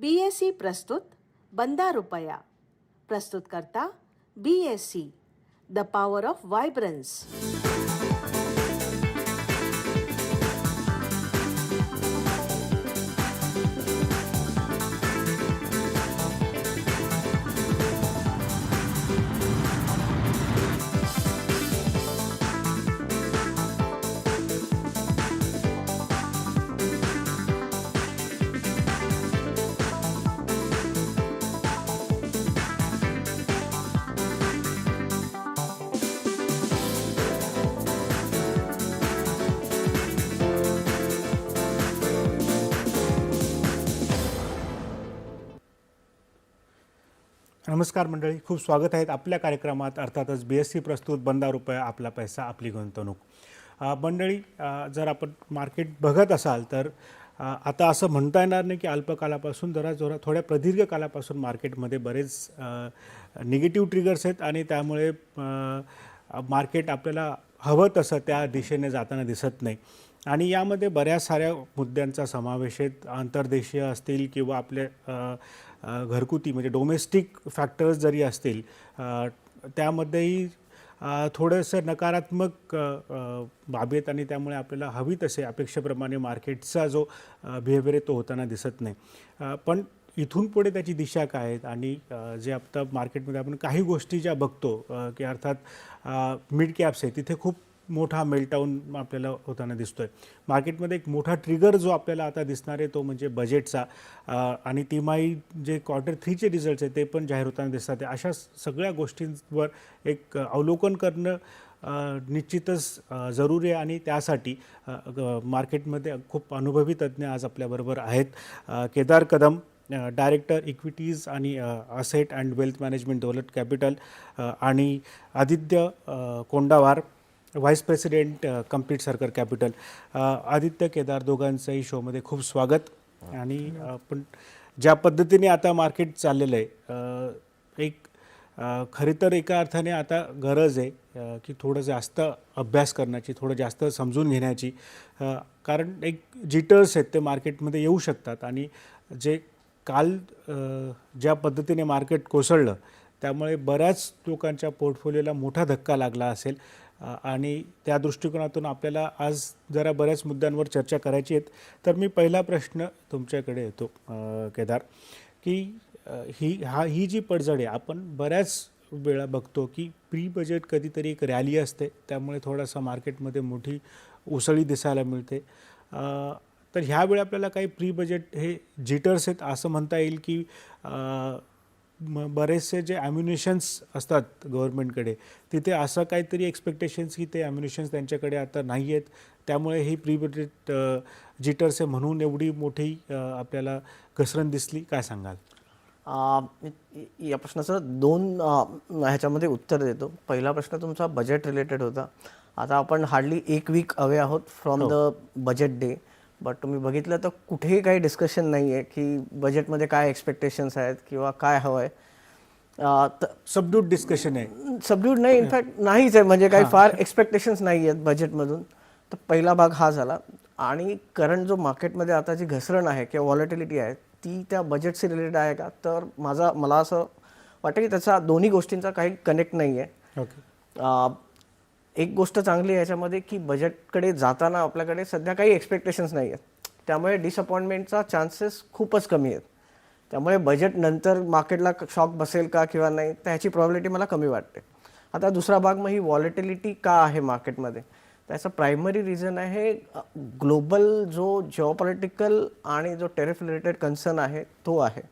बी S C प्रस्तुत बंदा रुपया प्रस्तुतकर्ता B S C the power of vibrance नमस्कार मंडळी खूप स्वागत आहेत आपल्या कार्यक्रमात. अर्थातच बी एस सी प्रस्तुत बंदा रुपया आपला पैसा आपली गुंतवणूक. मंडळी जर आपण मार्केट बघत असाल तर आता असं म्हणता येणार नाही की अल्पकालापासून जरा जोरा थोड्या प्रदीर्घ कालापासून मार्केटमध्ये बरेच निगेटिव्ह ट्रिगर्स आहेत आणि त्यामुळे मार्केट आपल्याला हवं तसं त्या दिशेने जाताना दिसत नाही. आणि यामध्ये बऱ्याच साऱ्या मुद्द्यांचा समावेश आहे. आंतरदेशीय असतील किंवा आपले घरगुती म्हणजे डोमेस्टिक फॅक्टर्स जरी असतील त्यामध्येही थोडंसं नकारात्मक अ, बाबी आहेत आणि त्यामुळे आपल्याला हवी तसे अपेक्षेप्रमाणे मार्केटचा जो बिहेवियर आहे तो होताना दिसत नाही. पण इथून पुढे त्याची दिशा काय आहेत आणि जे आता मार्केटमध्ये आपण काही गोष्टी ज्या बघतो की अर्थात मिड कॅप्स आहे तिथे खूप मोठा मेल्टाऊन आपल्याला होताना दिसतोय. मार्केटमध्ये एक मोठा ट्रिगर जो आपल्याला आता दिसणार आहे तो म्हणजे बजेटचा आणि तिमाही जे क्वार्टर थ्रीचे रिझल्ट्स आहेत ते पण जाहीर होताना दिसतात. अशा सगळ्या गोष्टींवर एक अवलोकन करणं निश्चितच जरुरी आहे. आणि त्यासाठी मार्केटमध्ये खूप अनुभवी तज्ज्ञ आज आपल्याबरोबर आहेत. केदार कदम डायरेक्टर इक्विटीज आणि asset and wealth management Daulat capital आणि Aditya Kondawar. Vice president complete circle capital Aditya Kedar दोघांचंही शोमध्ये खूप स्वागत. आणि uh, पण ज्या पद्धतीने आता मार्केट चाललेलं आहे uh, एक uh, खरी तर एका अर्थाने आता गरज आहे की थोडं जास्त अभ्यास करण्याची थोडं जास्त समजून घेण्याची. कारण एक जिटर्स आहेत ते मार्केटमध्ये येऊ शकतात. आणि जे काल ज्या पद्धतीने मार्केट कोसळलं त्यामुळे बऱ्याच लोकांच्या पोर्टफोलिओला मोठा धक्का लागला असेल. आणि त्या दृष्टिकोनातून आपल्याला आज जरा बऱ्याच मुद्द्यांवर चर्चा करायची आहेत. तर मी पहिला प्रश्न तुमच्याकडे येतो केदार की ही हा ही जी पडझड आहे आपण बऱ्याच वेळा बघतो की प्री बजेट कधीतरी एक रॅली असते त्यामुळे थोडासा मार्केटमध्ये मोठी उसळी दिसायला मिळते. तर ह्यावेळी आपल्याला काही प्री बजेट हे जिटर्स आहेत असं म्हणता येईल की म बरेचसे जे ॲम्युनिशन्स असतात गव्हर्नमेंटकडे तिथे असं काहीतरी एक्सपेक्टेशन्स की ते ॲम्युनिशन्स त्यांच्याकडे आता नाही आहेत त्यामुळे ही प्री बजेट जिटर्स आहे म्हणून एवढी मोठी आपल्याला घसरण दिसली. काय सांगाल? आ, या प्रश्नाचं दोन ह्याच्यामध्ये उत्तर देतो. पहिला प्रश्न तुमचा बजेट रिलेटेड होता. आता आपण हार्डली एक वीक अवे आहोत from the budget day but तुम्ही बघितलं तर कुठेही काही डिस्कशन नाही आहे की बजेटमध्ये काय एक्सपेक्टेशन्स आहेत किंवा काय हवं आहे सबड्यूट डिस्कशन आहे. सबड्यूट नाही इनफॅक्ट नाहीच आहे. म्हणजे काही फार एक्सपेक्टेशन्स नाही आहेत बजेटमधून तर पहिला भाग हा झाला. आणि करंट जो मार्केटमध्ये आता जी घसरण आहे किंवा व्हॉलेटिलिटी आहे ती त्या बजेटशी रिलेटेड आहे का? तर माझा मला असं वाटतं की त्याचा दोन्ही गोष्टींचा काही कनेक्ट नाही आहे एक गोष्ट चांगली आहे याच्यामध्ये की बजेटकडे जाताना आपल्याकडे सध्या काही एक्सपेक्टेशन्स नाही आहेत. त्यामुळे डिसअपॉइंटमेंटचा चान्सेस खूपच कमी आहेत. त्यामुळे बजेट नंतर मार्केटला शॉक बसेल का किंवा नाही त्याची प्रॉबिलिटी मला कमी वाटते. आता दुसरा भाग मग ही वॉलेटिलिटी का आहे मार्केटमध्ये त्याचं प्रायमरी रिझन आहे ग्लोबल जो जिओपॉलिटिकल आणि जो टेरिफ रिलेटेड कन्सर्न आहे तो आहे.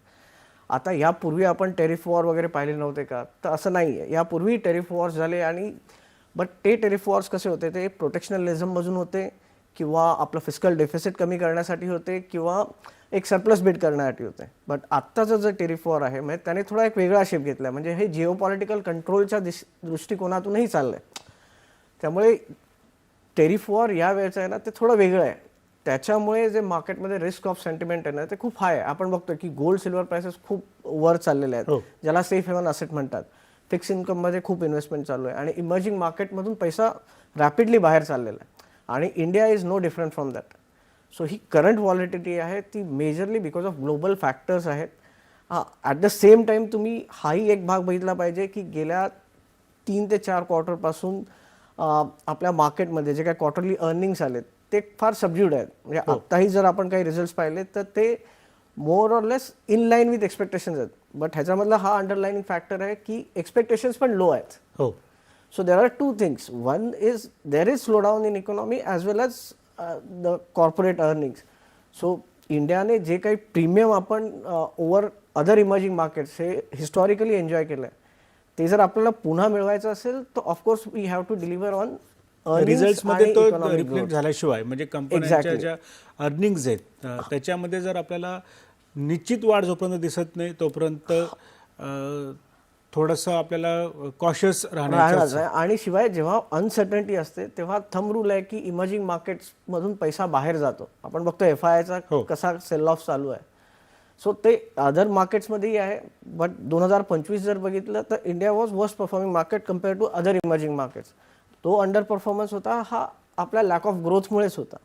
आता यापूर्वी आपण टेरिफ वॉर वगैरे पाहिले नव्हते का? तर असं नाही आहे यापूर्वी टेरिफ वॉर्स झाले आणि बट ते टेरिफ वॉर्स कसे होते ते? प्रोटेक्शनलिझममधून होते किंवा आपलं फिजिकल डेफिसिट कमी करण्यासाठी होते किंवा एक सरप्लस बिड करण्यासाठी होते. बट आत्ताचं जे टेरिफ वॉर आहे म्हणजे त्याने थोडा एक वेगळा शेप घेतला म्हणजे हे जिओ पॉलिटिकल कंट्रोलच्या दिश दृष्टिकोनातूनही चाललं आहे त्यामुळे टेरिफ वॉर या वेळेचं आहे ना ते थोडं वेगळं आहे. त्याच्यामुळे जे मार्केटमध्ये रिस्क ऑफ सेंटिमेंट आहे ना ते खूप हाय आहे. आपण बघतो की गोल्ड सिल्वर प्राइसेस खूप वर चाललेले आहेत. हो. ज्याला सेफ हेवन असेट म्हणतात. फिक्स इन्कममध्ये खूप इन्व्हेस्टमेंट चालू आहे आणि इमर्जिंग मार्केटमधून पैसा रॅपिडली बाहेर चाललेला आहे. आणि India is no different from that. So he current volatility आहे ती majorly because of global factors आहेत. हां ॲट द सेम टाईम तुम्ही हाही एक भाग बघितला पाहिजे की गेल्या तीन ते चार क्वार्टरपासून आपल्या मार्केटमध्ये जे काही क्वार्टरली अर्निंग्स आलेत ते फार सबज्यूड आहेत. म्हणजे आत्ताही जर आपण काही रिझल्ट पाहिले तर ते more or less in line with expectations आहेत बट ह्याच्यामधला हा अंडरलाईनिंग फॅक्टर आहे की एक्सपेक्टेशन्स पण लो आहेत हो So there are two things. One is there is slowdown in economy as well as uh, the corporate earnings. So इंडियाने जे काही प्रीमियम आपण ओव्हर अदर इमर्जिंग मार्केट्स हे हिस्टॉरिकली एन्जॉय केलं आहे ते जर आपल्याला पुन्हा मिळवायचं असेल तर of course we have to deliver on रिझल्टमध्ये तो रिफ्लेक्ट झाल्याशिवाय म्हणजे कंपन्यांच्या Exactly. ज्या अर्निंग्ज आहेत त्याच्यामध्ये जर आपल्याला निश्चित वाढ जोपर्यंत दिसत नाही तोपर्यंत थोडंसं आपल्याला कॉशियस राहणार आहे आणि शिवाय जेव्हा अनसर्टनिटी असते तेव्हा थंब रूल आहे की इमर्जिंग मार्केट्स मधून पैसा बाहेर जातो. आपण बघतो एफ आय हो. चा कसा सेल ऑफ चालू आहे. सो ते अदर मार्केट्समध्येही आहे बट दोन हजार पंचवीस जर बघितलं तर India was worst performing market compare to other emerging markets तो अंडर परफॉर्मन्स होता हा आपल्या लॅक ऑफ ग्रोथमुळेच होता.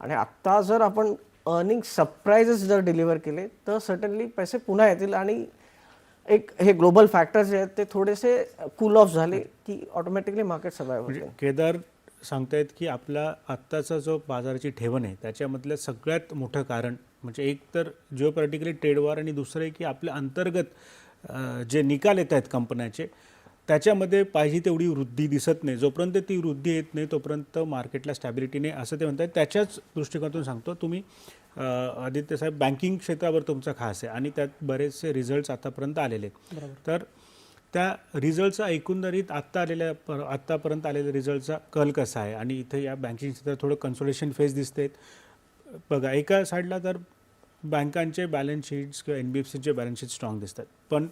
आणि आत्ता जर आपण अर्निंग सरप्राईजेस जर डिलिव्हर केले तर सर्टनली पैसे पुन्हा येतील आणि एक हे ग्लोबल फॅक्टर्स जे आहेत ते थोडेसे कूल ऑफ झाले की ऑटोमॅटिकली मार्केट सर्वाईव्ह म्हणजे केदार सांगतायत की आपला आत्ताचा जो बाजाराची ठेवण आहे त्याच्यामधलं सगळ्यात मोठं कारण म्हणजे एक तर जिओ पॉलिटिकली ट्रेड वॉर आणि दुसरं आहे की आपल्या अंतर्गत जे निकाल येत आहेत कंपन्याचे त्याच्यामध्ये पाहिजे तेवढी वृद्धी दिसत नाही. जोपर्यंत ती वृद्धी येत नाही तोपर्यंत मार्केटला स्टॅबिलिटी नाही असं ते म्हणतात त्याच्याच दृष्टिकोनातून सांगतो तुम्ही आदित्य साहेब बँकिंग क्षेत्रावर तुमचा खास आहे आणि त्यात बरेचसे रिझल्ट्स आतापर्यंत आलेले आहेत. तर त्या रिझल्टचा एकंदरीत आत्ता आलेल्या पर आत्तापर्यंत आलेल्या रिझल्टचा कल कसा आहे? आणि इथे या बँकिंग क्षेत्रात थोडं कन्सोलेशन फेज दिसते बघा एका साईडला तर बँकांचे बॅलन्स शीट्स किंवा एन बी एफ सीचे बॅलन्स शीट स्ट्रॉंग दिसतात. पण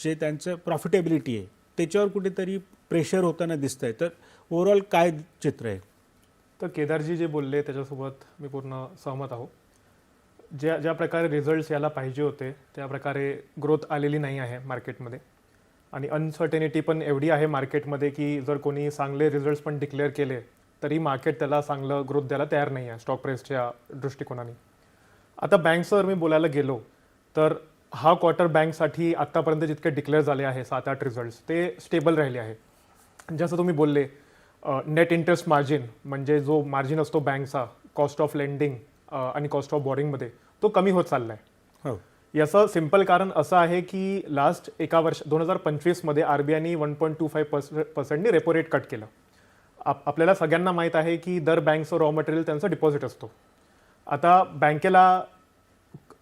जे त्यांचं प्रॉफिटेबिलिटी आहे त्याच्यावर कुठेतरी प्रेशर होताना दिसतं आहे तर ओव्हरऑल काय चित्र आहे? तर केदारजी जे बोलले त्याच्यासोबत मी पूर्ण सहमत आहो ज्या ज्या प्रकारे रिझल्ट्स याला पाहिजे होते त्या प्रकारे ग्रोथ आलेली नाही आहे मार्केटमध्ये आणि अनसर्टेनिटी पण एवढी आहे मार्केटमध्ये की जर कोणी चांगले रिझल्ट्स पण डिक्लेअर केले तरी मार्केट त्याला चांगलं ग्रोथ द्यायला तयार नाही आहे स्टॉक प्राईसच्या दृष्टिकोनाने. आता बँकचं जर मी बोलायला गेलो तर हा क्वार्टर बँकसाठी आत्तापर्यंत जितके डिक्लेअर झाले आहे सात आठ रिझल्ट्स ते स्टेबल राहिले आहे. जसं तुम्ही बोलले नेट इंटरेस्ट मार्जिन म्हणजे जो मार्जिन असतो बँकचा कॉस्ट ऑफ लेंडिंग आणि कॉस्ट ऑफ बॉरिंगमध्ये तो कमी होत चालला आहे हो. याचं सिंपल कारण असं आहे की लास्ट एका वर्ष दोन हजार पंचवीसमध्ये आर बी आयनी वन पॉईंट टू फाईव्ह पर्सेंटनी रेपो रेट कट केलं. आप आपल्याला सगळ्यांना माहीत आहे की दर बँकचं रॉ मटेरियल त्यांचा डिपॉझिट असतो. आता बँकेला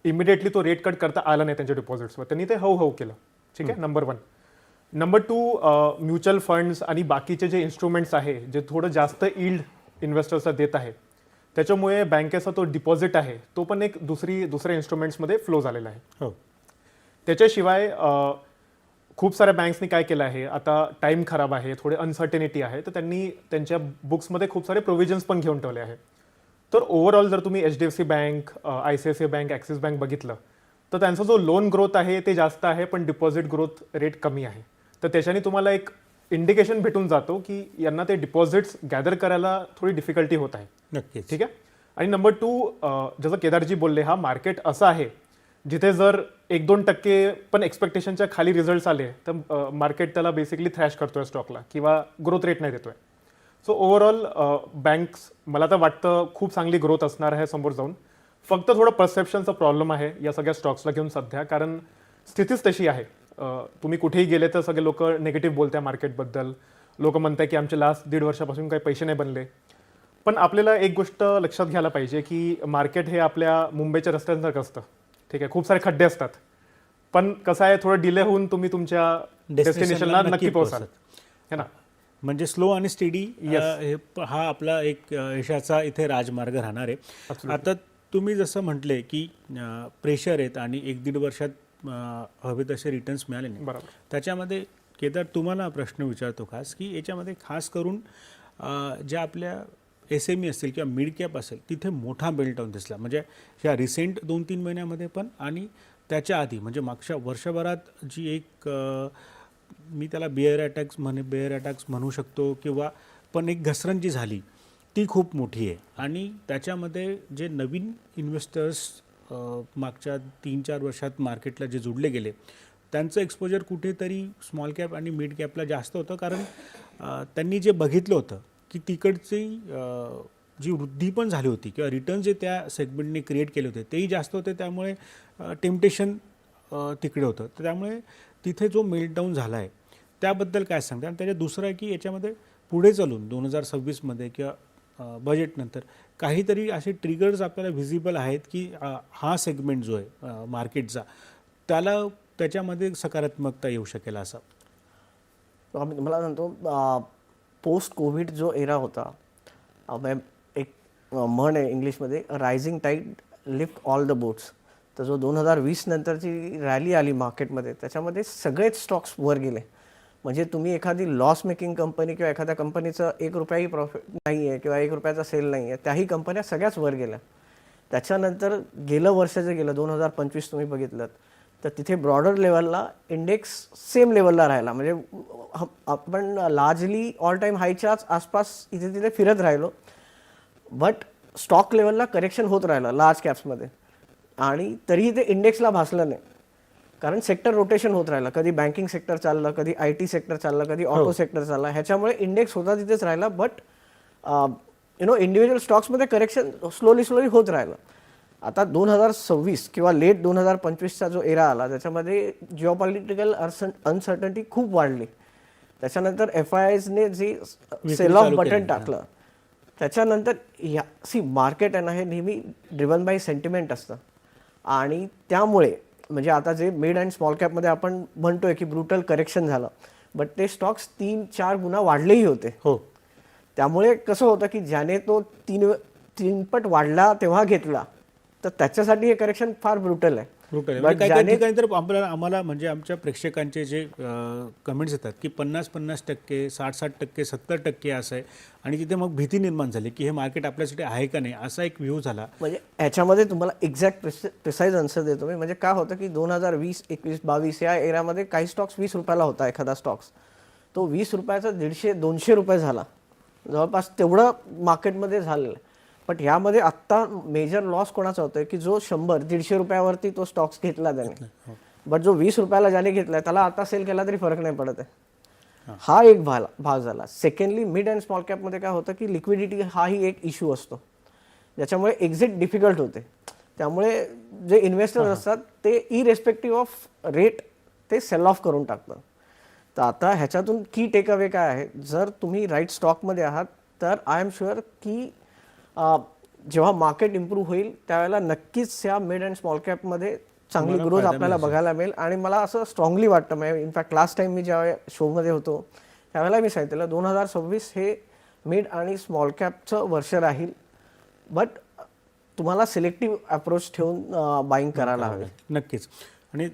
इमिडिएटली तो रेट कट करता आला नाही त्यांच्या डिपॉझिट्सवर त्यांनी ते हऊ हऊ केलं. ठीक आहे? Number one number two mutual funds आणि बाकीचे जे इन्स्ट्रुमेंट्स आहे जे थोडं जास्त इल्ड इन्व्हेस्टर्सला देत आहे त्याच्यामुळे बँकेचा तो डिपॉझिट आहे तो पण एक दुसरी दुसऱ्या इन्स्ट्रुमेंट्समध्ये फ्लो झालेला आहे. हो. त्याच्याशिवाय खूप साऱ्या बँक्सनी काय केलं आहे आता टाईम खराब आहे थोडे अनसर्टेनिटी आहे तर त्यांनी त्यांच्या बुक्समध्ये खूप सारे प्रोव्हिजन्स पण घेऊन ठेवले आहे. तर ओव्हरऑल जर तुम्ही H D F C bank I C I C I bank Axis bank बघितलं तर त्यांचा जो लोन ग्रोथ आहे ते जास्त आहे पण डिपॉझिट ग्रोथ रेट कमी आहे. तर त्याच्याने तुम्हाला एक इंडिकेशन भेटून जातो की यांना ते डिपॉझिट्स गॅदर करायला थोडी डिफिकल्टी होत आहे. नक्कीच. ठीक आहे? आणि नंबर टू जसं केदारजी बोलले हा मार्केट असं आहे जिथे जर एक दोन टक्के पण एक्सपेक्टेशनच्या खाली रिझल्ट्स आले तर मार्केट त्याला बेसिकली थ्रॅश करतोय स्टॉकला किंवा ग्रोथ रेट नाही देतोय. सो ओव्हरऑल बँक्स मला तर वाटतं खूप चांगली ग्रोथ असणार आहे समोर जाऊन. फक्त थोडं परसेप्शनचा प्रॉब्लेम आहे या सगळ्या स्टॉक्सला घेऊन सध्या कारण स्थितीच तशी आहे. तुम्ही कुठेही गेले तर सगळे लोक निगेटिव्ह बोलताय मार्केटबद्दल लोक म्हणताय की आमचे लास्ट दीड वर्षापासून काही पैसे नाही बनले. पण आपल्याला एक गोष्ट लक्षात घ्यायला पाहिजे की मार्केट हे आपल्या मुंबईच्या रस्त्यांसारखं असतं. ठीक आहे? खूप सारे खड्डे असतात. पण कसं आहे थोडं डिले होऊन तुम्ही तुमच्या डेस्टिनेशनला नक्की पोहोचाल. है ना? म्हणजे स्लो आणि स्टेडी. हा आपला एक यशाचा इथे राजमार्ग राहणार आहे. आता तुम्ही जसं म्हटले की प्रेशर आहेत आणि एक दीड वर्षात हवे तसे रिटर्न्स मिळाले नाही. बरोबर. त्याच्यामध्ये केदार तुम्हाला प्रश्न विचारतो खास की याच्यामध्ये खास करून ज्या आपल्या एस एम ई असतील किंवा मिड कॅप असेल तिथे मोठा बेल्टाऊन दिसला. म्हणजे ह्या रिसेंट दोन तीन महिन्यामध्ये पण आणि त्याच्या आधी म्हणजे मागच्या वर्षभरात जी एक मी त्याला बिअर अटॅक्स म्हणे बेअर अटॅक्स म्हणू शकतो किंवा पण एक घसरण जी झाली ती खूप मोठी आहे. आणि त्याच्यामध्ये जे नवीन इन्व्हेस्टर्स मागच्या तीन चार वर्षात मार्केटला जे जुडले गेले त्यांचं एक्सपोजर कुठेतरी स्मॉल कॅप आणि मिड कॅपला जास्त होतं. कारण त्यांनी जे बघितलं होतं की तिकडची जी वृद्धी पण झाली होती किंवा रिटर्न जे त्या सेगमेंटने क्रिएट केले होते तेही जास्त होते. त्यामुळे टेम्पटेशन तिकडे होतं. तर त्यामुळे तिथे जो मेल्टडाऊन झाला आहे त्याबद्दल काय सांगता? आणि त्याच्यात दुसरं आहे की याच्यामध्ये पुढे चालून दोन हजार सव्वीसमध्ये किंवा बजेटनंतर काहीतरी असे ट्रिगर्स आपल्याला व्हिजिबल आहेत की हा सेगमेंट जो आहे मार्केटचा त्याला त्याच्यामध्ये सकारात्मकता येऊ शकेल असं. आम्ही मला सांगतो पोस्ट कोविड जो एरा होता एक म्हण आहे इंग्लिशमध्ये rising tide lift all the boats तर जो दोन हजार वीस नंतरची रॅली आली मार्केटमध्ये त्याच्यामध्ये सगळेच स्टॉक्स वर गेले. म्हणजे तुम्ही एखादी लॉस मेकिंग कंपनी किंवा एखाद्या कंपनीचं एक रुपयाही प्रॉफिट नाही आहे किंवा एक रुपयाचा सेल नाही आहे त्याही कंपन्या सगळ्याच वर गेल्या. त्याच्यानंतर गेलं वर्ष जे गेलं दोन हजार पंचवीस तुम्ही बघितलं तर तिथे ब्रॉडर लेवलला इंडेक्स सेम लेवलला राहिला. म्हणजे आपण लार्जली ऑल टाईम हायच्याच आसपास इथे तिथे फिरत राहिलो बट स्टॉक लेवलला करेक्शन होत राहिलं लार्ज कॅप्समध्ये आणि तरीही ते इंडेक्सला भासलं नाही. कारण सेक्टर रोटेशन होत राहिलं. कधी बँकिंग सेक्टर चाललं कधी आय टी सेक्टर चाललं कधी ऑटो सेक्टर चाललं. ह्याच्यामुळे इंडेक्स होता तिथेच राहिला बट यु नो इंडिव्हिज्युअल स्टॉक्समध्ये करेक्शन स्लोली स्लोली होत राहिलं. आता दोन हजार सव्वीस किंवा लेट दोन हजार पंचवीसचा जो एरा आला त्याच्यामध्ये जिओपॉलिटिकल अनसर्टन्टी खूप वाढली. त्याच्यानंतर एफ आय एसने जे सेल ऑफ बटन केलं. टाकलं त्याच्यानंतर या सी मार्केट आहे ना हे नेहमी ड्रिवन बाय सेंटिमेंट असतं. आणि त्यामुळे म्हणजे आता जे मिड अँड स्मॉल कॅपमध्ये आपण म्हणतोय की ब्रुटल करेक्शन झालं बट ते स्टॉक्स तीन चार गुणा वाढलेही होते. हो. त्यामुळे कसं होतं की ज्याने तो तीन तीनपट वाढला तेव्हा घेतला तर त्याच्यासाठी हे करेक्शन फार ब्रुटल आहे. म्हणजे काही तर आपल्याला आम्हाला म्हणजे आमच्या प्रेक्षकांचे जे कमेंट्स येतात की पन्नास पन्नास टक्के साठ साठ टक्के सत्तर टक्के असं आहे. आणि तिथे मग भीती निर्माण झाली की हे मार्केट आपल्यासाठी आहे का नाही असा एक व्ह्यू झाला. म्हणजे ह्याच्यामध्ये तुम्हाला एक्झॅक्ट प्रिसाईज आन्सर देतो मी. म्हणजे काय होतं की दोन हजार वीस एकवीस बावीस या एरामध्ये काही स्टॉक्स वीस रुपयाला होता एखादा स्टॉक्स तो वीस रुपयाचा दीडशे दोनशे रुपये झाला. जवळपास तेवढं मार्केटमध्ये झालेलं आहे. बट ह्यामध्ये आत्ता मेजर लॉस कोणाचा होतोय की जो शंभर दीडशे रुपयावरती तो स्टॉक्स घेतला त्याने. बट जो वीस रुपयाला ज्याने घेतलाय त्याला आता सेल केला तरी फरक नाही पडत आहे. हा. एक भाग भाग झाला. सेकंडली मिड अँड स्मॉल कॅपमध्ये काय होतं की लिक्विडिटी हाही एक इश्यू असतो. ज्याच्यामुळे एक्झिट डिफिकल्ट होते. त्यामुळे जे इन्व्हेस्टर असतात ते इरेस्पेक्टिव्ह ऑफ रेट ते सेल ऑफ करून टाकतात. तर आता ह्याच्यातून की टेक अवे काय आहे? जर तुम्ही राईट स्टॉकमध्ये आहात तर आय एम शुअर की जेव्हा मार्केट इम्प्रूव्ह होईल त्यावेळेला नक्कीच या मिड अँड स्मॉल कॅपमध्ये चांगली ग्रोथ आपल्याला बघायला मिळेल. आणि मला असं स्ट्रॉंगली वाटतं म्हणजे इनफॅक्ट लास्ट टाइम मी ज्या शोमध्ये होतो त्यावेळेला मी सांगितलेलं दोन हजार सव्वीस हे मिड आणि स्मॉल कॅपचं वर्ष राहील. बट तुम्हाला सिलेक्टिव्ह अप्रोच ठेवून बाईंग करायला हवे. नक्कीच. आणि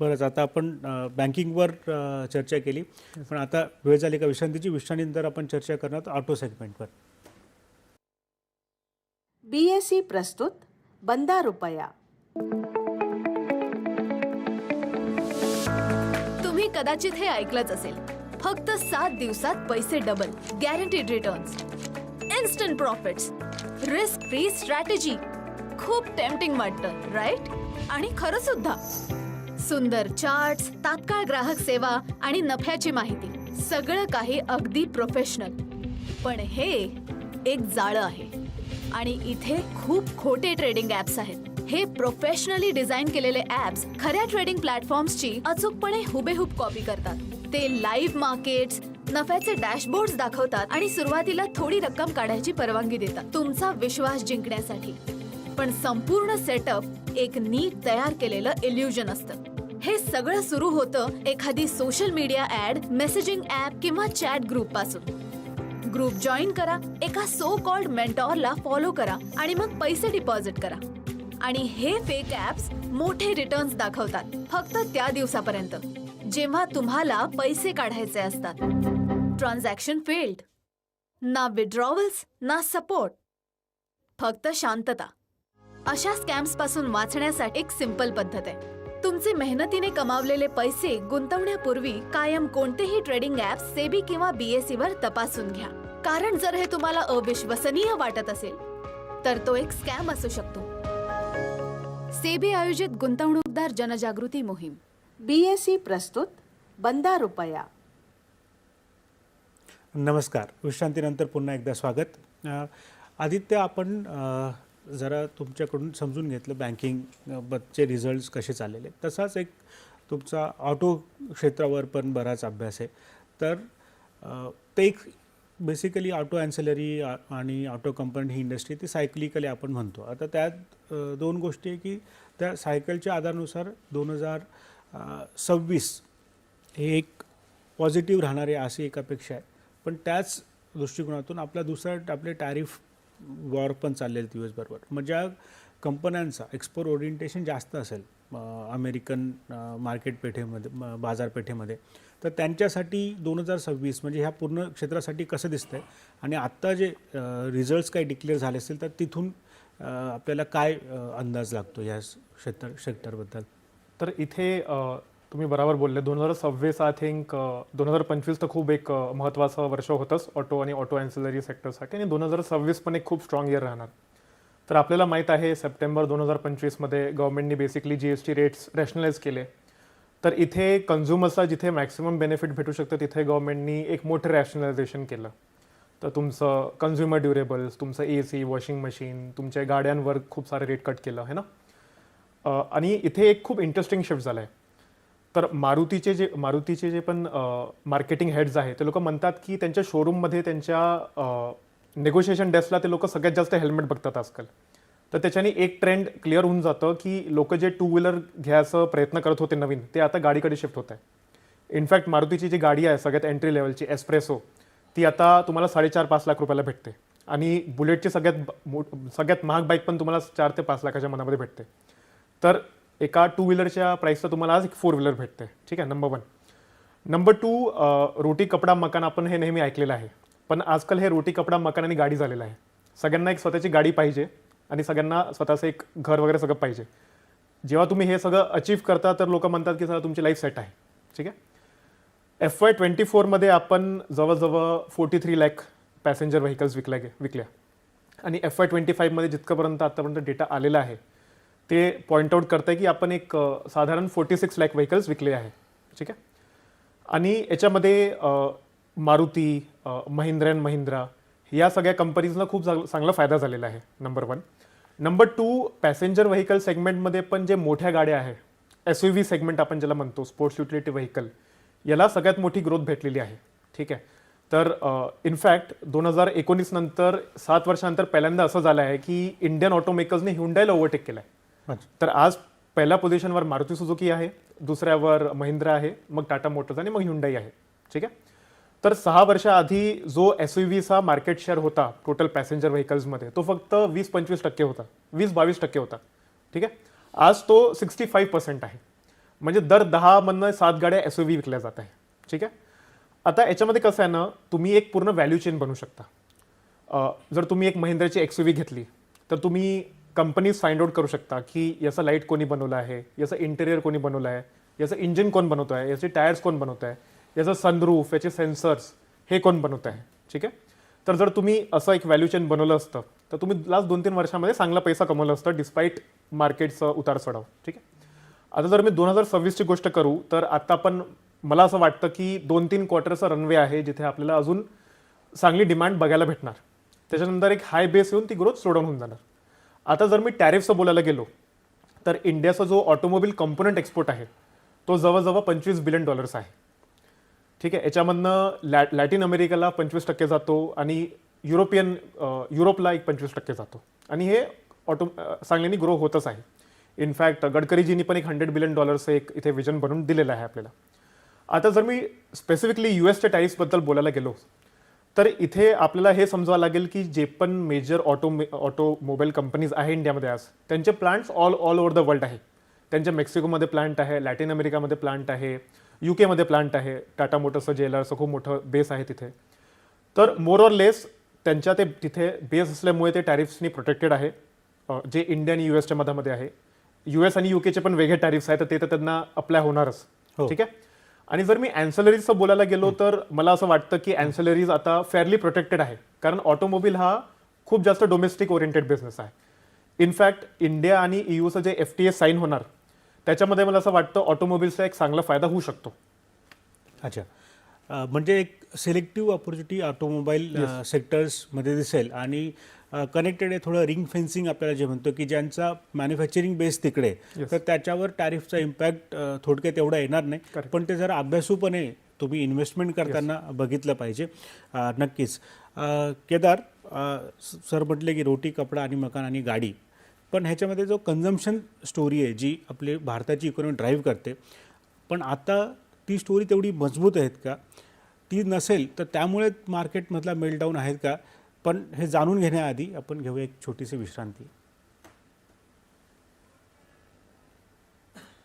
बरंच आता आपण बँकिंगवर चर्चा केली. पण आता वेळ झाली का विश्रांतीची? विश्रांतीनंतर आपण चर्चा करणार ऑटो सेगमेंटवर बीएसई प्रस्तुत बंदा रुपया तुम्ही कदाचित हे ऐकलंच असेल. फक्त सात दिवसात पैसे double guaranteed returns instant profits risk free strategy खूप टेम्पटिंग वाटतं राईट आणि खरं सुद्धा. सुंदर चार्ट्स तात्काळ ग्राहक सेवा आणि नफ्याची माहिती. सगळं काही अगदी प्रोफेशनल पण हे एक जाळं आहे. आणि इथे खूप खोटे ट्रेडिंग ऍप्स आहेत. हे प्रोफेशनली डिझाईन केलेले ऍप्स खऱ्या ट्रेडिंग प्लॅटफॉर्म्सची अचूकपणे हुबेहूब कॉपी करतात. ते लाईव्ह मार्केट्स नफ्याचे डॅशबोर्ड दाखवतात आणि सुरुवातीला थोडी रक्कम काढायची परवानगी देतात. तुमचा विश्वास जिंकण्यासाठी. पण संपूर्ण सेटअप एक नीट तयार केलेलं इल्युजन असतं. हे सगळं सुरू होतं एखादी social media ad messaging app किंवा चॅट ग्रुपपासून. ग्रुप जॉईन करा एका सो कॉल्ड मेंटॉरला फॉलो करा आणि मग पैसे डिपॉझिट करा. आणि हे फेक ॲप्स मोठे रिटर्न्स दाखवतात फक्त त्या दिवसापर्यंत जेव्हा तुम्हाला पैसे काढायचे असतात. ट्रान्झॅक्शन फेल्ड ना विड्रॉवल्स ना सपोर्ट फक्त शांतता. अशा स्कॅम्सपासून वाचण्यासाठी एक सिंपल पद्धत आहे. तुमचे मेहनतीने कमावलेले पैसे गुंतवण्यापूर्वी कायम कोणतेही ट्रेडिंग ऍप सेबी किंवा बीएसई वर तपासून घ्या. कारण जर हे तुम्हाला अविश्वसनीय वाटत असेल तर तो एक स्कॅम असू शकतो. सेबी आयोजित गुंतवणूकदार जनजागृती मोहीम. बीएसई प्रस्तुत बंदा रुपया. नमस्कार. विश्रांतीनंतर पुन्हा एकदा स्वागत. आदित्य आपण जरा तुमच्याकडून समजून घेतलं बँकिंगचे रिझल्ट्स कसे चाललेले. तसाच एक तुमचा ऑटो क्षेत्रावर पण बराच अभ्यास आहे. तर ते एक बेसिकली ऑटो अँसेलरी आणि ऑटो कंपनी ही इंडस्ट्री ती सायकलिकली आपण म्हणतो. आता त्यात दोन गोष्टी आहे की त्या सायकलच्या आधारानुसार दोन हजार सव्वीस हे एक पॉझिटिव्ह राहणारे अशी एक अपेक्षा आहे. पण त्याच दृष्टिकोनातून आपला दुसरा आपले टॅरिफ वॉर पण चाललेले दिवसभरवर. मग ज्या कंपन्यांचा एक्सपोर्ट ओरिएंटेशन जास्त असेल अमेरिकन मार्केटपेठेमध्ये बाजारपेठेमध्ये तर त्यांच्यासाठी दोन हजार सव्वीस म्हणजे ह्या पूर्ण क्षेत्रासाठी कसं दिसतंय? आणि आत्ता जे रिझल्ट्स काही डिक्लेअर झाले असेल तर तिथून आपल्याला काय अंदाज लागतो या क्षेत्र सेक्टरबद्दल तर इथे तुम्ही बरोबर बोलले. दोन हजार सव्वीस आय थिंक दोन हजार पंचवीस तर खूप एक महत्त्वाचं वर्ष होतंच. ऑटो आणि ऑटो अँसिलरी सेक्टरसाठी आणि दोन हजार सव्वीस पण एक खूप स्ट्रॉंग इयर राहणार. तर आपल्याला माहीत आहे सप्टेंबर दोन हजार पंचवीसमध्ये गव्हर्नमेंटनी basically G S T rates rationalise केले. तर इथे कन्झ्युमर्सला जिथे मॅक्सिमम बेनिफिट भेटू शकतं तिथे गव्हर्नमेंटनी एक मोठं रॅशनलायझेशन केलं. तर तुमचं कन्झ्युमर ड्युरेबल्स तुमचं ए सी वॉशिंग मशीन तुमच्या गाड्यांवर खूप सारे रेट कट केलं आहे ना? आणि इथे एक खूप इंटरेस्टिंग शिफ्ट झाला आहे तर मारुतीचे जे मारुतीचे जे पण मार्केटिंग हेड्स आहेत ते लोक म्हणतात की त्यांच्या शोरूममध्ये त्यांच्या नेगोशिएशन डेस्कला ते लोक सगळ्यात जास्त हेल्मेट बघतात आजकाल. तर त्याच्याने एक ट्रेंड क्लिअर होऊन जातं की लोक जे टू व्हीलर घ्यायचा प्रयत्न करत होते नवीन ते आता गाडीकडे शिफ्ट होत आहे. इनफॅक्ट मारुतीची जी गाडी आहे सगळ्यात एंट्री लेवलची एस्प्रेसो ती आता तुम्हाला साडेचार पाच लाख रुपयाला भेटते. आणि बुलेटची सगळ्यात सगळ्यात महाग बाईक पण तुम्हाला चार ते पाच लाखाच्या मनामध्ये भेटते. तर एका टू व्हीलरच्या प्राईसचा तुम्हाला आज एक फोर व्हीलर भेटते ठीक आहे? नंबर वन नंबर टू रोटी कपडा मकान आपण हे नेहमी ऐकलेलं आहे. पण आजकाल हे रोटी कपडा मकान आणि गाडी झालेलं आहे. सगळ्यांना एक स्वतःची गाडी पाहिजे आणि सगळ्यांना स्वतःचं एक घर वगैरे सगळं पाहिजे. जेव्हा तुम्ही हे सगळं अचीव्ह करता तर लोक म्हणतात की सगळं तुमची लाईफ सेट आहे. ठीक आहे? एफ वाय ट्वेंटी फोरमध्ये आपण जवळजवळ forty three lakh passenger vehicles विकल्या गे विकल्या. आणि एफ वाय ट्वेंटी फाईव्हमध्ये जितकंपर्यंत आतापर्यंत डेटा आलेला आहे ते पॉईंट आउट करतं की आपण एक साधारण फोर्टी सिक्स लॅक व्हेकल्स विकले आहे. ठीक आहे? आणि याच्यामध्ये मारुती महिंद्रा अँड महिंद्रा या सगळ्या कंपनीजना खूप चांग- चांगला फायदा झालेला आहे number one number two passenger vehicle सेगमेंटमध्ये पण जे मोठ्या गाड्या आहे एस यू व्ही सेगमेंट आपण ज्याला म्हणतो स्पोर्ट्स युटिलिटी व्हेकल याला सगळ्यात मोठी ग्रोथ भेटलेली आहे. ठीक आहे? तर इनफॅक्ट दोन हजार एकोणीस नंतर सात वर्षानंतर पहिल्यांदा असं झालं आहे की इंडियन ऑटोमेकर्सने ह्युंडायला ओव्हरटेक केलं आहे तर आज पहिल्या पोझिशनवर मारुती सुझुकी आहे दुसऱ्यावर महिंद्रा आहे मग टाटा मोटर्स आणि मग हुंडाई आहे. ठीक आहे? तर सहा वर्षाआधी जो एस यू व्हीचा मार्केट शेअर होता टोटल पॅसेंजर व्हेकल्समध्ये तो फक्त वीस पंचवीस टक्के होता. वीस बावीस टक्के होता. ठीक आहे? आज तो सिक्स्टी फाईव्ह पर्सेंट आहे. म्हणजे दर दहामधनं सात गाड्या एस यू व्ही विकल्या जात आहे. ठीक आहे? आता याच्यामध्ये कसं आहे ना तुम्ही एक पूर्ण व्हॅल्यू चेन बनू शकता. जर तुम्ही एक महिंद्राची एक्स व्ही घेतली तर तुम्ही कंपनीज फाइंड आउट करू शकता की याचं लाइट कोणी बनवलं आहे? याचं इंटेरियर कोणी बनवलं आहे? याचं इंजिन कोण बनवतो आहे याचे टायर्स कोण बनवत आहे याचं सनरूफ याचे सेन्सर्स हे कोण बनवत आहे ठीक आहे? तर जर तुम्ही असं एक व्हॅल्यू चेन बनवलं असतं तर तुम्ही लास्ट दोन तीन वर्षामध्ये चांगला पैसा कमवला असतं डिस्पाईट मार्केटचं उतार चढाव. ठीक आहे? आता जर मी दोन हजार सव्वीसची गोष्ट करू तर आता पण मला असं वाटतं की दोन तीन क्वार्टरचा रनवे आहे जिथे आपल्याला अजून चांगली डिमांड बघायला भेटणार. त्याच्यानंतर एक हाय बेस येऊन ती ग्रोथ सोडवून होऊन जाणार. आता जर मी टॅरिफचं बोलायला गेलो तर इंडियाचा जो ऑटोमोबाईल कंपोनंट एक्सपोर्ट आहे तो जवळजवळ पंचवीस बिलियन डॉलर्स आहे. ठीक आहे याच्यामधनं लॅ लॅटिन अमेरिकेला पंचवीस टक्के जातो आणि युरोपियन युरोपला एक पंचवीस टक्के जातो. आणि हे ऑटो चांगल्याने ग्रो होतच आहे. इनफॅक्ट गडकरीजींनी पण एक हंड्रेड बिलियन डॉलर्सचं एक इथे विजन बनवून दिलेलं आहे आपल्याला. आता जर मी स्पेसिफिकली यू एसच्या टॅरिफ्सबद्दल बोलायला गेलो तर इथे आपल्याला हे समजावं लागेल की जे पण मेजर ऑटो ऑटोमोबाईल कंपनीज आहे इंडियामध्ये आज त्यांचे plants all all over the world आहे. त्यांच्या मेक्सिकोमध्ये प्लांट आहे लॅटिन अमेरिकामध्ये प्लांट आहे यू केमध्ये प्लांट आहे टाटा मोटर्सचं जेलरचं खूप मोठं बेस आहे तिथे. तर मोर ऑर लेस त्यांच्या ते तिथे बेस असल्यामुळे ते टॅरिफ्सनी प्रोटेक्टेड आहे. जे इंडिया आणि यू एसच्या मधामध्ये आहे. यू एस आणि यू केचे पण वेगळे टॅरिफ्स आहेत तर ते तर त्यांना अप्लाय होणारच. हो. ठीक आहे? आणि जर मी अँसलरीजचं बोलायला गेलो तर मला असं वाटतं की अँसलरीज आता फेअरली प्रोटेक्टेड आहे. कारण ऑटोमोबाईल हा खूप जास्त डोमेस्टिक ओरिएंटेड बिझनेस आहे. इनफॅक्ट इंडिया आणि E ईयूचं जे एफ टी एस साईन होणार त्याच्यामध्ये मला असं वाटतं ऑटोमोबाईलचा एक चांगला फायदा होऊ शकतो. अच्छा. म्हणजे एक सिलेक्टिव्ह ऑपॉर्च्युनिटी ऑटोमोबाईल सेक्टर्समध्ये दिसेल आणि कनेक्टेड आहे थोडं रिंग फेन्सिंग आपल्याला जे म्हणतो की ज्यांचा मॅन्युफॅक्चरिंग बेस तिकडे तर त्याच्यावर टॅरिफचा इम्पॅक्ट थोडक्यात एवढा येणार नाही. पण ते जरा अभ्यासूपणे तुम्ही इन्व्हेस्टमेंट करताना बघितलं पाहिजे. नक्कीच. केदार सर म्हटले की रोटी कपडा आणि मकान आणि गाडी. पण ह्याच्यामध्ये जो कन्झम्शन स्टोरी आहे जी आपली भारताची इकॉनॉमी ड्राईव्ह करते पण आता ती स्टोरी तेवढी मजबूत आहेत का? ती नसेल तर त्यामुळे मार्केटमधला मेलडाऊन आहेत का? पण हे जाणून घेण्याआधी आपण घेऊया एक छोटीशी विश्रांती.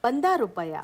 पंधरा रुपया.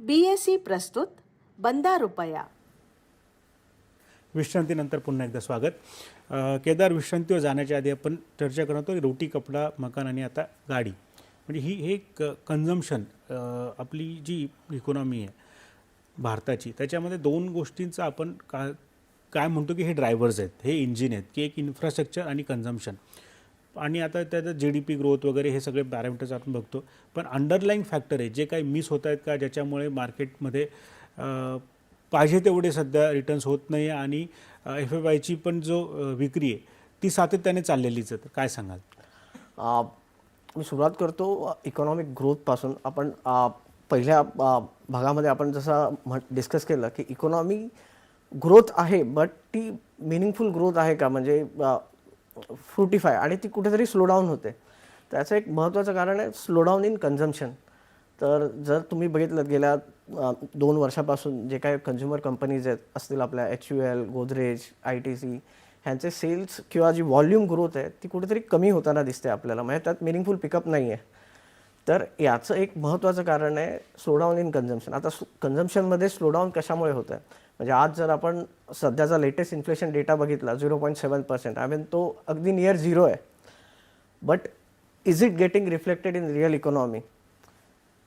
बी एस सी प्रस्तुत बंदा रुपया विश्रांतीनंतर पुन्हा एकदा स्वागत. केदार विश्रांतीवर जाण्याच्या आधी आपण चर्चा करत होतो रोटी कपडा मकान आणि आता गाडी. म्हणजे ही हे क कन्झम्शन आपली जी इकॉनॉमी आहे भारताची त्याच्यामध्ये दोन गोष्टींचं आपण का काय म्हणतो की हे ड्रायव्हर्स आहेत हे इंजिन आहेत की एक इन्फ्रास्ट्रक्चर आणि कन्झम्शन आणि आता त्याचं जी डी पी ग्रोथ वगैरे हे सगळे पॅरामीटर्स आपण बघतो. पण अंडरलाईंग फॅक्टर आहे जे काही मिस होत आहेत का ज्याच्यामुळे मार्केटमध्ये पाहिजे तेवढे सध्या रिटर्न्स होत नाही आणि एफ एफ आयची पण जो विक्री आहे ती सातत्याने चाललेलीच आहे. तर काय सांगाल? मी सुरुवात करतो इकॉनॉमिक ग्रोथपासून आपण पहिल्या भागामध्ये आपण जसं म्हण डिस्कस केलं की इकॉनॉमी ग्रोथ आहे बट ती मिनिंगफुल ग्रोथ आहे का? म्हणजे फ्रुटीफाय आणि ती कुठेतरी स्लोडाऊन होते. त्याचं एक महत्त्वाचं कारण आहे स्लोडाऊन इन कन्झम्शन तर जर तुम्ही बघितलं गेल्या दोन वर्षापासून जे काही कन्झ्युमर कंपनीज आहेत असतील आपल्या H U L Godrej I T C ह्यांचे सेल्स किंवा जी व्हॉल्यूम ग्रोथ आहे ती कुठेतरी कमी होताना दिसते आपल्याला. म्हणजे त्यात मिनिंगफुल पिकअप नाही आहे. तर याचं एक महत्त्वाचं कारण आहे स्लोडाऊन इन कन्झम्शन आता कन्झम्शनमध्ये स्लोडाऊन कशामुळे होतं आहे म्हणजे आज जर आपण सध्याचा लेटेस्ट इन्फ्लेशन डेटा बघितला zero point seven percent I mean तो अगदी नियर झिरो आहे. But is it getting reflected in real economy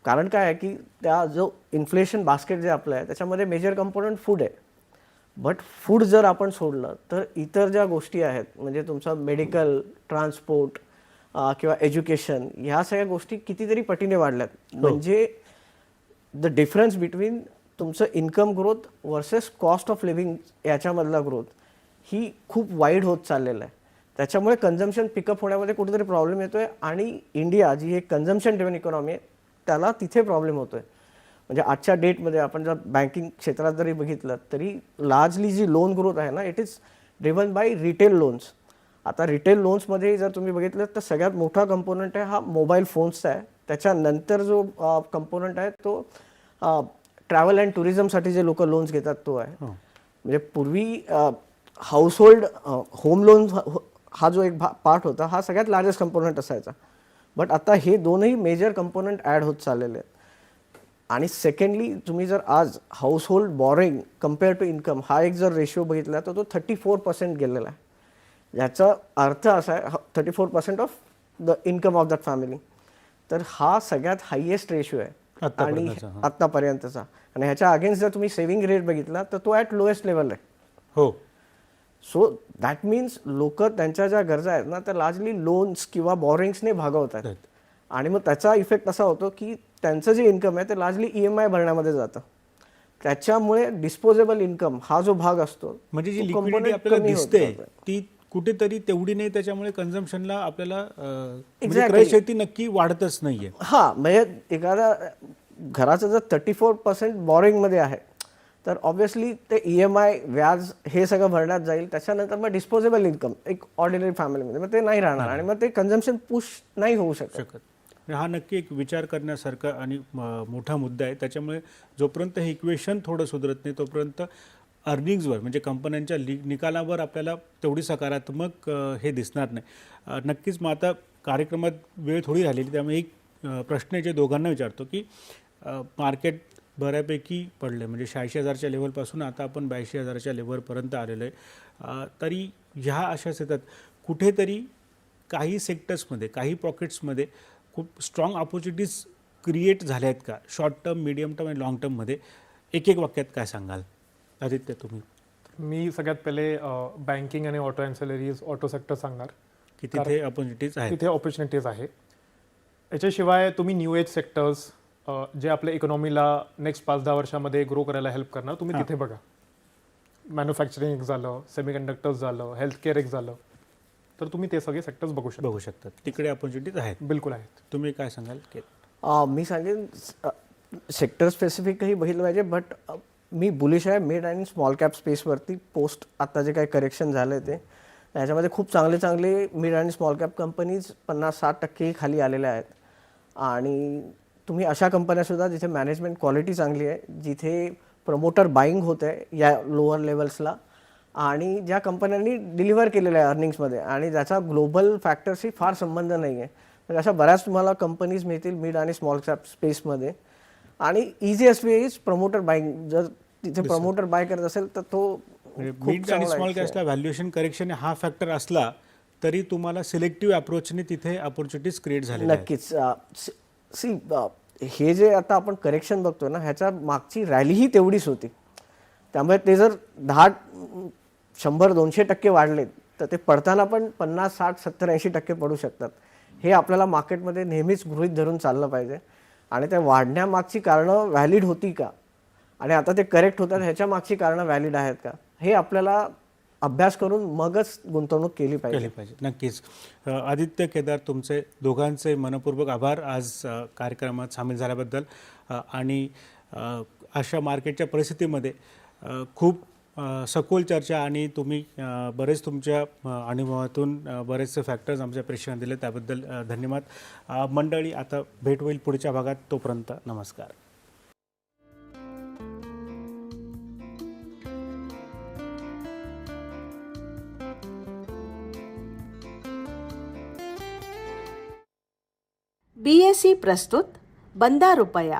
कारण काय आहे की त्या जो इन्फ्लेशन बास्केट जे आपलं आहे त्याच्यामध्ये मेजर कंपोनंट फूड आहे. बट फूड जर आपण सोडलं तर इतर ज्या गोष्टी आहेत म्हणजे तुमचं मेडिकल ट्रान्सपोर्ट किंवा एज्युकेशन ह्या सगळ्या गोष्टी कितीतरी पटीने वाढल्यात. म्हणजे द डिफरन्स बिटवीन तुमचं income growth versus cost of living याच्यामधला growth ही खूप वाईड होत चाललेलं आहे. त्याच्यामुळे कन्झम्शन पिकअप होण्यामध्ये कुठेतरी प्रॉब्लेम येतो आहे आणि इंडिया जी एक कन्झम्शन ड्रिव्हन इकॉनॉमी आहे त्याला तिथे प्रॉब्लेम होतो आहे म्हणजे आजच्या डेटमध्ये आपण जर बँकिंग क्षेत्रात जरी बघितलं तरी लार्जली जी लोन ग्रोथ आहे ना it is driven by retail loans आता रिटेल लोन्समध्ये जर तुम्ही बघितलं तर सगळ्यात मोठा कंपोनंट आहे हा मोबाईल फोन्सचा आहे. त्याच्यानंतर जो कंपोनंट आहे तो ट्रॅव्हल अँड टुरिझमसाठी जे लोक लोन्स घेतात तो आहे. म्हणजे पूर्वी हाऊसहोल्ड होम लोन हा जो एक पार्ट होता हा सगळ्यात लार्जेस्ट कंपोनंट असायचा. बट आता हे दोनही मेजर कंपोनंट ॲड होत चाललेले आहेत. आणि सेकंडली तुम्ही जर आज household borrowing compare to income हा एक जर रेशिओ बघितला तर तो थर्टी फोर पर्सेंट गेलेला आहे. याचा अर्थ असा आहे thirty four percent of the income of that family तर हा सगळ्यात हायेस्ट रेशिओ आहे. आणि आत्तापर्यंतचा, आणि ह्याच्या अगेन्स्ट जर तुम्ही सेव्हिंग रेट बघितला तर तो ॲट लोएस्ट लेवल आहे. हो. सो दॅट मीन्स लोक त्यांच्या ज्या गरजा आहेत ना त्या लार्जली लोन्स किंवा बॉरिंग्सने भागवत आहेत. आणि मग त्याचा इफेक्ट असा होतो की त्यांचं जे इन्कम आहे ते लार्जली ई एम आय भरण्यामध्ये जातं. त्याच्यामुळे डिस्पोजेबल इन्कम हा जो भाग असतो म्हणजे जी लिक्विडिटी component आपल्याला दिसते. ती कुठेतरी तेवढी नाही त्याच्यामुळे कन्झम्पशनला आपल्याला म्हणजे Exactly. क्रय शेती नक्की वाढतच नाहीये. हां म्हणजे एखादा घराचं जर थर्टी फोर पर्सेंट बॉरिंगमध्ये आहे तर ऑब्व्हियसली ते ई एम आय व्याज हे सगळं भरण्यात जाईल. त्याच्यानंतर मग डिस्पोजेबल इन्कम एक ऑर्डिनरी फॅमिलीमध्ये मग ते नाही राहणार आणि मग ते कन्झम्पशन पुश नाही होऊ शकत. शकत. आणि हा नक्की एक विचार करण्यासारखा आणि म- मोठा मुद्दा आहे. त्याच्यामुळे जोपर्यंत हे इक्वेशन थोडं सुधरत नाही तोपर्यंत अर्निंग्जवर म्हणजे कंपन्यांच्या लि निकालावर आपल्याला तेवढी सकारात्मक हे दिसणार नाही. नक्कीच मग आता कार्यक्रमात वेळ थोडी झालेली त्यामुळे एक प्रश्न आहे जे दोघांना विचारतो की मार्केट बऱ्यापैकी पडले म्हणजे शहाऐंशी हजारच्या लेवलपासून आता आपण ब्याऐंशी हजाराच्या लेवलपर्यंत आलेलो आहे. तरी ह्या अशा येतात कुठेतरी काही सेक्टर्समध्ये काही पॉकेट्समध्ये खूप स्ट्रॉंग ऑपॉर्च्युनिटीज क्रिएट झाल्या आहेत का? शॉर्ट टर्म मिडियम टर्म आणि लाँग टर्ममध्ये एक एक वाक्यात काय सांगाल? आदित्य तुम्ही? मी सगळ्यात पहिले बँकिंग आणि ऑटो अँसेलरीज ऑटो सेक्टर सांगणार. की तिथे ऑपॉर्च्युनिटीज आहेत. तिथे ऑपॉर्च्युनिटीज आहे. याच्याशिवाय तुम्ही न्यू एज सेक्टर्स जे आपल्या इकॉनॉमीला नेक्स्ट पाच दहा वर्षामध्ये ग्रो करायला हेल्प करणार तुम्ही तिथे बघा. मॅन्युफॅक्चरिंग एक झालं सेमीकंडक्टर्स झालं हेल्थ केअर एक झालं. तर तुम्ही ते सगळे सेक्टर्स बघू शकता. बघू शकतात तिकडे ऑपॉर्च्युनिटीज आहेत. बिलकुल आहेत. तुम्ही काय सांगाल? मी सांगेन सेक्टर स्पेसिफिकही बघितलं पाहिजे बट मी बुलिश आहे मिड आणि स्मॉल कॅप स्पेसवरती पोस्ट आता जे काही करेक्शन झालं आहे ते. त्याच्यामध्ये खूप चांगले चांगले मिड आणि स्मॉल कॅप कंपनीज पन्नास साठ टक्के खाली आलेल्या आहेत. आणि तुम्ही अशा कंपन्यासुद्धा जिथे मॅनेजमेंट क्वालिटी चांगली आहे जिथे प्रमोटर बाईंग होत आहे या लोअर लेवल्सला आणि ज्या कंपन्यांनी डिलिव्हर केलेलं आहे अर्निंग्समध्ये आणि ज्याचा ग्लोबल फॅक्टरशी फार संबंध नाही आहे तर अशा बऱ्याच तुम्हाला कंपनीज मिळतील मिड आणि स्मॉल कॅप स्पेसमध्ये आणि easiest way is promoter buying जर तिथे प्रमोटर बाय करत असेल तर तो म्हणजे मिड आणि चांगला स्मॉल. कॅशला व्हॅल्युएशन करेक्शन हा फॅक्टर असला तरी तुम्हाला सिलेक्टिव्ह अप्रोचने तिथे ऑपॉर्च्युनिटीज क्रिएट आहेत. नक्कीच. सी हे जे आता आपण करेक्शन बघतोय ना ह्याच्या मागची रॅलीही तेवढीच होती. त्यामुळे ते जर दहा शंभर दोनशे टक्के वाढले तर ते पडताना पण पन्नास साठ सत्तर ऐंशी टक्के पडू शकतात. हे आपल्याला मार्केटमध्ये नेहमीच गृहीत धरून चाललं पाहिजे. आणि त्या वाढण्यामागची कारणं व्हॅलिड होती का? आणि आता ते करेक्ट होतात ह्याच्या मागची कारणं व्हॅलिड आहेत का? हे आपल्याला अभ्यास करून मगच गुंतवणूक केली पाहिजे. केली पाहिजे नक्कीच. आदित्य केदार तुमचे दोघांचे मनपूर्वक आभार आज कार्यक्रमात सामील झाल्याबद्दल. आणि अशा मार्केटच्या परिस्थितीमध्ये खूप सखोल चर्चा आणि तुम्ही बरेच तुमच्या अनुभवातून बरेचसे फॅक्टर्स आमच्या प्रेक्षकांना दिले त्याबद्दल धन्यवाद. मंडळी आता भेट होईल पुढच्या भागात. तोपर्यंत नमस्कार. बी एस सी प्रस्तुत बंदा रुपया.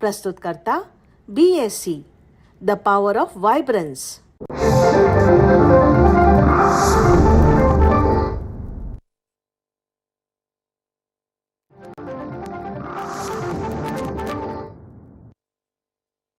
प्रस्तुतकर्ता B S C the power of vibrance